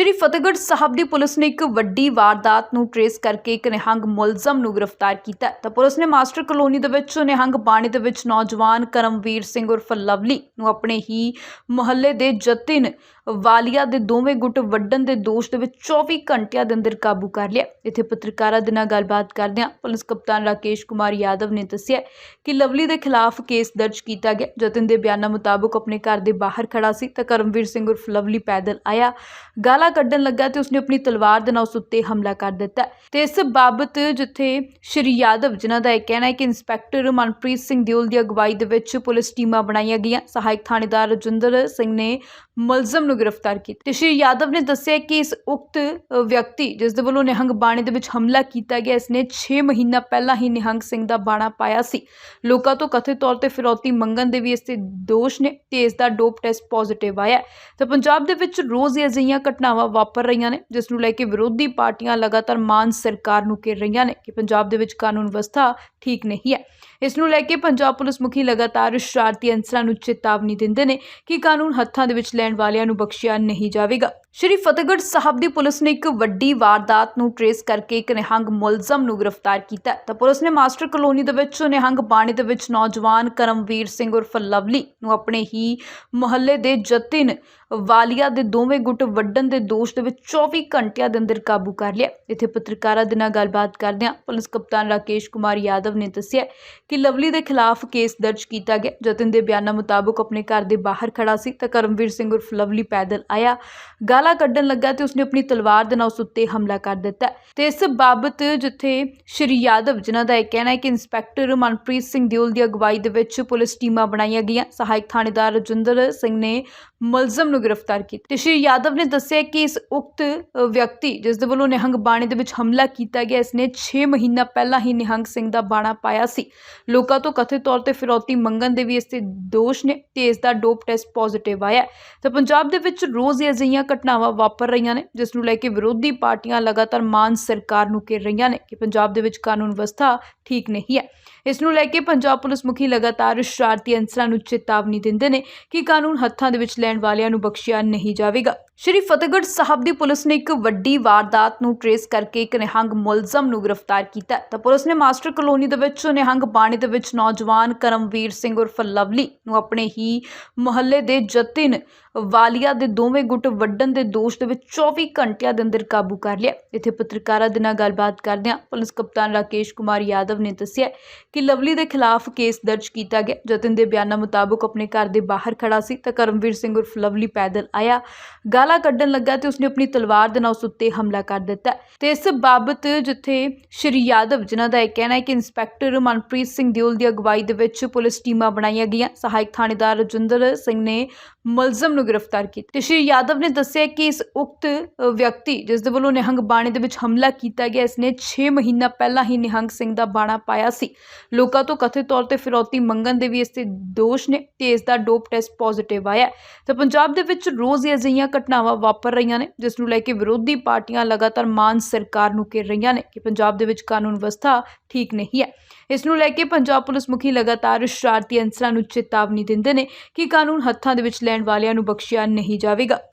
ਸ਼੍ਰੀ ਫਤਿਹਗੜ੍ਹ ਸਾਹਿਬ ਦੀ police ਨੇ ਇੱਕ ਵੱਡੀ ਵਾਰਦਾਤ ਨੂੰ ਟਰੇਸ ਕਰਕੇ ਇੱਕ ਨਿਹੰਗ ਮੁਲਜ਼ਮ ਨੂੰ ਗ੍ਰਿਫਤਾਰ ਕੀਤਾ ਤਾਂ ਪੁਲਿਸ ਨੇ ਮਾਸਟਰ ਕਲੋਨੀ ਦੇ ਵਿੱਚ ਨਿਹੰਗ ਬਾਣੀ ਦੇ ਵਿੱਚ ਨੌਜਵਾਨ ਕਰਮਵੀਰ ਸਿੰਘ ਉਰਫ ਲਵਲੀ ਨੂੰ ਆਪਣੇ ਹੀ ਮੁਹੱਲੇ ਦੇ ਜਤਿਨ ਵਾਲੀਆ ਦੇ ਦੋਵੇਂ ਗੁੱਟ ਵੱਢਣ ਦੇ ਦੋਸ਼ ਦੇ ਵਿੱਚ 24 ਘੰਟਿਆਂ ਦੇ ਅੰਦਰ ਕਾਬੂ ਕਰ ਲਿਆ। ਇੱਥੇ ਪੱਤਰਕਾਰਾਂ ਦੇ ਨਾਲ ਗੱਲਬਾਤ ਕਰਦਿਆਂ ਪੁਲਿਸ ਕਪਤਾਨ ਰਾਕੇਸ਼ ਕੁਮਾਰ ਯਾਦਵ ਨੇ ਦੱਸਿਆ ਕਿ ਲਵਲੀ ਦੇ ਖਿਲਾਫ ਕੇਸ ਦਰਜ ਕੀਤਾ ਗਿਆ। ਜਤਿਨ ਦੇ ਬਿਆਨਾਂ ਮੁਤਾਬਕ ਆਪਣੇ ਘਰ ਦੇ ਬਾਹਰ ਖੜਾ ਸੀ ਤਾਂ ਕਰਮਵੀਰ ਸਿੰਘ ਉਰਫ ਲਵਲੀ ਪੈਦਲ ਆਇਆ। ਗਾਲਾਂ ਕੱਢਣ ਲੱਗਾ ਤੇ ਉਸਨੇ ਆਪਣੀ ਤਲਵਾਰ ਦੇ ਨਾਲ ਉਸ ਉੱਤੇ ਹਮਲਾ ਕਰ ਦਿੱਤਾ। ਤੇ ਇਸ ਬਾਬਤ ਜਿੱਥੇ ਸ਼੍ਰੀ ਯਾਦਵ, ਜਿਨ੍ਹਾਂ ਦਾ ਇਹ ਕਹਿਣਾ ਹੈ ਕਿ ਇੰਸਪੈਕਟਰ ਮਨਪ੍ਰੀਤ ਸਿੰਘ ਦਿਓਲ ਦੀ ਅਗਵਾਈ ਦੇ ਵਿੱਚ ਪੁਲਿਸ ਟੀਮਾਂ ਬਣਾਈਆਂ ਗਈਆਂ, ਸਹਾਇਕ ਥਾਣੇਦਾਰ ਰਜਿੰਦਰ ਸਿੰਘ ਨੇ ਮੁਲਜ਼ਮ ਨੂੰ ਗ੍ਰਿਫਤਾਰ ਕੀਤਾ। ਤੇ ਸ਼੍ਰੀ ਯਾਦਵ ਨੇ ਦੱਸਿਆ ਕਿ ਇਸ ਉਕਤ ਵਿਅਕਤੀ, ਜਿਸ ਦੇ ਵੱਲੋਂ ਨਿਹੰਗ ਬਾਣੇ ਦੇ ਵਿੱਚ ਹਮਲਾ ਕੀਤਾ ਗਿਆ, ਇਸ ਨੇ 6 ਮਹੀਨਾ ਪਹਿਲਾਂ ਹੀ ਨਿਹੰਗ ਸਿੰਘ ਦਾ ਬਾਣਾ ਪਾਇਆ ਸੀ। ਲੋਕਾਂ ਤੋਂ ਕਥਿਤ ਤੌਰ ਤੇ ਫਿਰੌਤੀ ਮੰਗਣ ਦੇ ਵੀ ਇਸ ਤੇ ਦੋਸ਼ ਨੇ ਤੇ ਇਸ ਦਾ ਡੋਪ ਟੈਸਟ ਪੋਜ਼ਿਟਿਵ ਆਇਆ। ਤੇ ਪੰਜਾਬ ਦੇ ਵਿੱਚ ਰੋਜ਼ ਹੀ ਅਜਿਹੀਆਂ ਘਟਨਾਵਾਂ ਵਾਪਰ ਰਹੀਆਂ ਨੇ, ਜਿਸ ਨੂੰ ਲੈ ਕੇ ਵਿਰੋਧੀ ਪਾਰਟੀਆਂ ਲਗਾਤਾਰ ਮਾਨ ਸਰਕਾਰ ਨੂੰ ਘੇਰ ਰਹੀਆਂ ਨੇ ਕਿ ਪੰਜਾਬ ਦੇ ਵਿੱਚ ਕਾਨੂੰਨ ਵਿਵਸਥਾ ਠੀਕ ਨਹੀਂ ਹੈ। ਇਸ ਨੂੰ ਲੈ ਕੇ ਪੰਜਾਬ ਪੁਲਿਸ ਮੁਖੀ ਲਗਾਤਾਰ ਸ਼ਰਾਰਤੀ ਅੰਸਰਾਂ ਨੂੰ ਚੇਤਾਵਨੀ ਦਿੰਦੇ ਨੇ ਕਿ ਕਾਨੂੰਨ ਹੱਥਾਂ ਦੇ ਵਿੱਚ ਲੈਣ ਵਾਲਿਆਂ ਨੂੰ ਬਖਸ਼ਿਆ ਨਹੀਂ ਜਾਵੇਗਾ। ਸ਼੍ਰੀ ਫਤਿਹਗੜ੍ਹ ਸਾਹਿਬ ਦੀ ਪੁਲਿਸ ਨੇ ਇੱਕ ਵੱਡੀ ਵਾਰਦਾਤ ਨੂੰ ਟਰੇਸ ਕਰਕੇ ਇੱਕ ਨਿਹੰਗ ਮੁਲਜ਼ਮ ਨੂੰ ਗ੍ਰਿਫਤਾਰ ਕੀਤਾ ਤਾਂ ਪੁਲਿਸ ਨੇ ਮਾਸਟਰ ਕਲੋਨੀ ਦੇ ਵਿੱਚ ਨਿਹੰਗ ਬਾਣੀ ਦੇ ਵਿੱਚ ਨੌਜਵਾਨ ਕਰਮਵੀਰ ਸਿੰਘ ਉਰਫ ਲਵਲੀ ਨੂੰ ਆਪਣੇ ਹੀ ਮੁਹੱਲੇ ਦੇ ਜਤਿਨ ਵਾਲੀਆ ਦੇ ਦੋਵੇਂ ਗੁੱਟ ਵੱਢਣ ਦੇ ਦੋਸ਼ ਦੇ ਵਿੱਚ 24 ਘੰਟਿਆਂ ਦੇ ਅੰਦਰ ਕਾਬੂ ਕਰ ਲਿਆ। ਇੱਥੇ ਪੱਤਰਕਾਰਾਂ ਦੇ ਨਾਲ ਗੱਲਬਾਤ ਕਰਦਿਆਂ ਪੁਲਿਸ ਕਪਤਾਨ ਰਾਕੇਸ਼ ਕੁਮਾਰ ਯਾਦਵ ਨੇ ਦੱਸਿਆ ਕਿ ਲਵਲੀ ਦੇ ਖਿਲਾਫ ਕੇਸ ਦਰਜ ਕੀਤਾ ਗਿਆ। ਜਤਿਨ ਦੇ ਬਿਆਨਾਂ ਮੁਤਾਬਕ ਆਪਣੇ ਘਰ ਦੇ ਬਾਹਰ ਖੜਾ ਸੀ ਤਾਂ ਕਰਮਵੀਰ ਸਿੰਘ ਉਰਫ ਲਵਲੀ ਪੈਦਲ ਆਇਆ। ਗਾਲਾਂ ਕੱਢਣ ਲੱਗਾ ਤੇ ਉਸਨੇ ਆਪਣੀ ਤਲਵਾਰ ਦੇ ਨਾਲ ਉਸ ਉੱਤੇ ਹਮਲਾ ਕਰ ਦਿੱਤਾ। ਤੇ ਇਸ ਬਾਬਤ ਜਿੱਥੇ ਸ਼੍ਰੀ ਯਾਦਵ, ਜਿਨ੍ਹਾਂ ਦਾ ਇਹ ਕਹਿਣਾ ਹੈ ਕਿ ਇੰਸਪੈਕਟਰ ਮਨਪ੍ਰੀਤ ਸਿੰਘ ਦਿਓਲ ਦੀ ਅਗਵਾਈ ਦੇ ਵਿੱਚ ਪੁਲਿਸ ਟੀਮਾਂ ਬਣਾਈਆਂ ਗਈਆਂ, ਸਹਾਇਕ ਥਾਣੇਦਾਰ ਰਜਿੰਦਰ ਸਿੰਘ ਨੇ ਮੁਲਜ਼ਮ ਨੂੰ ਗ੍ਰਿਫਤਾਰ ਕੀਤਾ। ਤੇ ਸ਼੍ਰੀ ਯਾਦਵ ਨੇ ਦੱਸਿਆ ਕਿ ਇਸ ਉਕਤ ਵਿਅਕਤੀ, ਜਿਸ ਦੇ ਵੱਲੋਂ ਨਿਹੰਗ ਬਾਣੇ ਦੇ ਵਿੱਚ ਹਮਲਾ ਕੀਤਾ ਗਿਆ। ਇਸ ਨੇ 6 ਮਹੀਨਾ ਪਹਿਲਾਂ ਹੀ ਨਿਹੰਗ ਸਿੰਘ ਦਾ ਬਾਣਾ ਪਾਇਆ ਸੀ। ਲੋਕਾਂ ਤੋਂ ਕਥਿਤ ਤੌਰ ਤੇ ਫਿਰੌਤੀ ਮੰਗਣ ਦੇ ਵੀ ਇਸ ਤੇ ਦੋਸ਼ ਨੇ ਤੇ ਇਸ ਦਾ ਡੋਪ ਟੈਸਟ ਪੋਜ਼ਿਟਿਵ ਆਇਆ। ਤਾਂ ਪੰਜਾਬ ਦੇ ਵਿੱਚ ਰੋਜ਼ ਹੀ ਅਜਿਹੀਆਂ ਘਟਨਾਵਾਂ ਵਾਪਰ ਰਹੀਆਂ ਨੇ, ਜਿਸ ਨੂੰ ਲੈ ਕੇ ਵਿਰੋਧੀ ਪਾਰਟੀਆਂ ਲਗਾਤਾਰ ਮਾਨ ਸਰਕਾਰ ਨੂੰ ਘੇਰ ਰਹੀਆਂ ਨੇ ਕਿ ਪੰਜਾਬ ਦੇ ਵਿੱਚ ਕਾਨੂੰਨ ਵਿਵਸਥਾ ਠੀਕ ਨਹੀਂ ਹੈ। ਇਸ ਨੂੰ ਲੈ ਕੇ ਪੰਜਾਬ ਪੁਲਿਸ ਮੁਖੀ ਲਗਾਤਾਰ ਸ਼ਰਾਰਤੀ ਅੰਸਰਾਂ ਨੂੰ ਚੇਤਾਵਨੀ ਦਿੰਦੇ ਨੇ ਕਿ ਕਾਨੂੰਨ ਹੱਥਾਂ ਦੇ ਵਿੱਚ ਲੈਣ ਵਾਲਿਆਂ ਨੂੰ ਬਖਸ਼ਿਆ ਨਹੀਂ ਜਾਵੇਗਾ। ਸ਼੍ਰੀ ਫਤਿਹਗੜ੍ਹ ਸਾਹਿਬ ਦੀ ਪੁਲਿਸ ਨੇ ਇੱਕ ਵੱਡੀ ਵਾਰਦਾਤ ਨੂੰ ਟਰੇਸ ਕਰਕੇ ਇੱਕ ਨਿਹੰਗ ਮੁਲਜ਼ਮ ਨੂੰ ਗ੍ਰਿਫਤਾਰ ਕੀਤਾ ਤਾਂ ਪੁਲਿਸ ਨੇ ਮਾਸਟਰ ਕਲੋਨੀ ਦੇ ਵਿੱਚ ਨਿਹੰਗ ਬਾਣੀ ਦੇ ਵਿੱਚ ਨੌਜਵਾਨ ਕਰਮਵੀਰ ਸਿੰਘ ਉਰਫ ਲਵਲੀ ਨੂੰ ਆਪਣੇ ਹੀ ਮੁਹੱਲੇ ਦੇ ਜਤਿਨ ਵਾਲੀਆ ਦੇ ਦੋਵੇਂ ਗੁੱਟ ਵੱਢਣ ਦੇ ਦੋਸ਼ ਦੇ ਵਿੱਚ 24 ਘੰਟਿਆਂ ਦੇ ਅੰਦਰ ਕਾਬੂ ਕਰ ਲਿਆ। ਇੱਥੇ ਪੱਤਰਕਾਰਾਂ ਦੇ ਨਾਲ ਗੱਲਬਾਤ ਕਰਦਿਆਂ ਪੁਲਿਸ ਕਪਤਾਨ ਰਾਕੇਸ਼ ਕੁਮਾਰ ਯਾਦਵ ਨੇ ਦੱਸਿਆ ਕਿ ਲਵਲੀ ਦੇ ਖਿਲਾਫ ਕੇਸ ਦਰਜ ਕੀਤਾ ਗਿਆ। ਜਤਿਨ ਦੇ ਬਿਆਨਾਂ ਮੁਤਾਬਕ ਆਪਣੇ ਘਰ ਦੇ ਬਾਹਰ ਖੜਾ ਸੀ ਤਾਂ ਕਰਮਵੀਰ ਸਿੰਘ ਉਰਫ ਲਵਲੀ ਪੈਦਲ ਆਇਆ। ਗਾਲਾਂ ਕੱਢਣ ਲੱਗਾ ਤੇ ਉਸਨੇ ਆਪਣੀ ਤਲਵਾਰ ਦੇ ਨਾਲ ਉਸ ਉੱਤੇ ਹਮਲਾ ਕਰ ਦਿੱਤਾ। ਤੇ ਇਸ ਬਾਬਤ ਜਿੱਥੇ ਸ਼੍ਰੀ ਯਾਦਵ, ਜਿਨ੍ਹਾਂ ਦਾ ਇਹ ਕਹਿਣਾ ਹੈ ਕਿ ਇੰਸਪੈਕਟਰ ਮਨਪ੍ਰੀਤ ਸਿੰਘ ਦਿਓਲ ਦੀ ਅਗਵਾਈ ਦੇ ਵਿੱਚ ਪੁਲਿਸ ਟੀਮਾਂ ਬਣਾਈਆਂ ਗਈਆਂ, ਸਹਾਇਕ ਥਾਣੇਦਾਰ ਰਜਿੰਦਰ ਸਿੰਘ ਨੇ ਮੁਲਜ਼ਮ ਨੂੰ ਗ੍ਰਿਫਤਾਰ ਕੀਤਾ। ਤੇ ਸ਼੍ਰੀ ਯਾਦਵ ਨੇ ਦੱਸਿਆ ਕਿ ਇਸ ਉਕਤ ਅ, ਵਿਅਕਤੀ ਜਿਸ ਦੇ ਵੱਲੋਂ ਨਿਹੰਗ ਬਾਣੇ ਦੇ ਵਿੱਚ ਹਮਲਾ ਕੀਤਾ ਗਿਆ ਇਸ ਨੇ 6 ਮਹੀਨਾ ਪਹਿਲਾਂ ਹੀ ਨਿਹੰਗ ਸਿੰਘ ਦਾ ਬਾਣਾ ਪਾਇਆ ਸੀ। ਲੋਕਾਂ ਤੋਂ ਕਥਿਤ ਤੌਰ ਤੇ ਫਿਰੌਤੀ ਮੰਗਣ ਦੇ ਵੀ ਇਸ ਤੇ ਦੋਸ਼ ਨੇ ਤੇ ਇਸ ਦਾ ਡੋਪ ਟੈਸਟ ਪੋਜ਼ਿਟਿਵ ਆਇਆ ਤਾਂ ਪੰਜਾਬ ਦੇ ਵਿੱਚ ਰੋਜ਼ ਹੀ ਅਜਿਹੀਆਂ ਘਟਨਾਵਾਂ ਵਾਪਰ ਰਹੀਆਂ ਨੇ ਜਿਸ ਨੂੰ ਲੈ ਕੇ ਵਿਰੋਧੀ ਪਾਰਟੀਆਂ ਲਗਾਤਾਰ ਮਾਨ ਸਰਕਾਰ ਨੂੰ ਘੇਰ ਰਹੀਆਂ ਨੇ ਕਿ ਪੰਜਾਬ ਦੇ ਵਿੱਚ ਕਾਨੂੰਨ ਵਿਵਸਥਾ ਠੀਕ ਨਹੀਂ ਹੈ। ਇਸ ਨੂੰ ਲੈ ਕੇ ਪੰਜਾਬ ਪੁਲਿਸ ਮੁਖੀ ਲਗਾਤਾਰ ਸ਼ਰਾਰਤੀ ਅੰਸਰਾਂ ਨੂੰ ਚੇਤਾਵਨੀ ਦਿੰਦੇ ਨੇ ਕਿ ਕਾਨੂੰਨ ਹੱਥਾਂ ਦੇ ਵਿੱਚ ਲੈਣ ਵਾਲਿਆਂ ਨੂੰ ਬਖਸ਼ਿਆ ਨਹੀਂ ਜਾਵੇਗਾ।